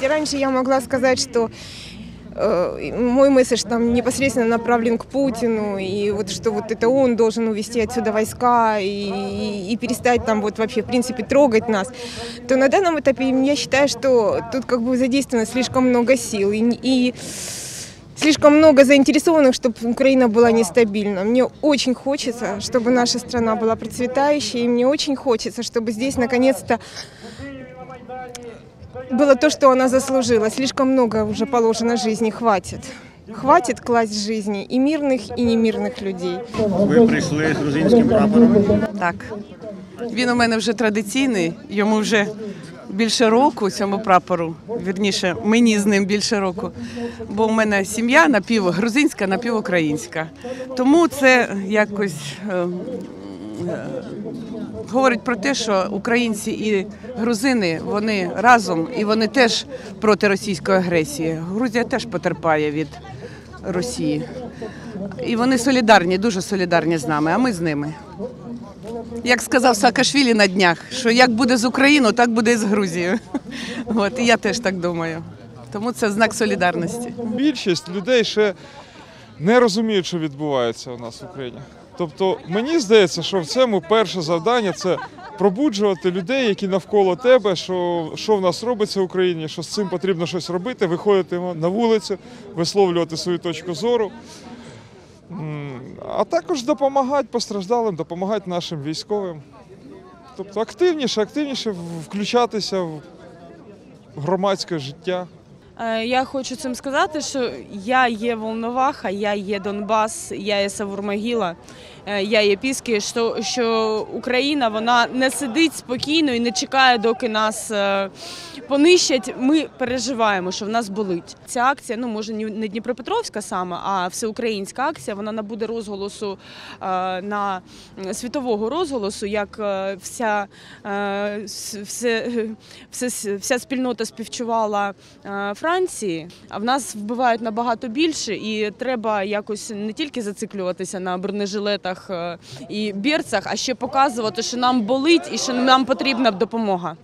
раньше я могла сказать, что э, мой месседж там непосредственно направлен к Путину, и вот что вот это он должен увести отсюда войска и, и перестать там вот вообще в принципе трогать нас, то на данном этапе я считаю, что тут как бы задействовано слишком много сил и, и слишком много заинтересованных, чтобы Украина была нестабильна. Мне очень хочется, чтобы наша страна была процветающей, и мне очень хочется, чтобы здесь наконец-то было то, что она заслужила. Слишком много уже положено жизни, хватит. Хватит класть жизни и мирных, и немирных людей. Ви прийшли з грузинським прапором. Так. Він у мене вже традиційний, йому вже більше року цьому прапору. Вірніше, мені з ним більше року. Бо у мене сім'я напівгрузинська, напівукраїнська. Тому це якось е, е, говорить про те, що українці і грузини вони разом і вони теж проти російської агресії. Грузія теж потерпає від Росії. І вони солідарні, дуже солідарні з нами, а ми з ними. Як сказав Саакашвілі на днях, що як буде з Україною, так буде і з Грузією. От, і я теж так думаю. Тому це знак солідарності. більшість людей ще не розуміють, що відбувається у нас в Україні. Тобто, мені здається, що в цьому перше завдання це пробуджувати людей, які навколо тебе, що, що в нас робиться в Україні, що з цим потрібно щось робити, виходити на вулицю, висловлювати свою точку зору. А також допомагати постраждалим, допомагати нашим військовим. Тобто активніше, активніше включатися в громадське життя. Е, Я хочу цим сказати, що я є Волноваха, я є Донбас, я є Савурмагіла, я є Піски, що, що Україна вона не сидить спокійно і не чекає, доки нас е, понищать. Ми переживаємо, що в нас болить. Ця акція, ну може не Дніпропетровська саме, а всеукраїнська акція. Вона набуде розголосу е, на світового розголосу, як е, вся, е, все, все, вся спільнота співчувала е, Франції, а в нас вбивають набагато більше, і треба якось не тільки зациклюватися на бронежилетах е, і бірцях, а ще показувати, що нам болить і що нам потрібна допомога.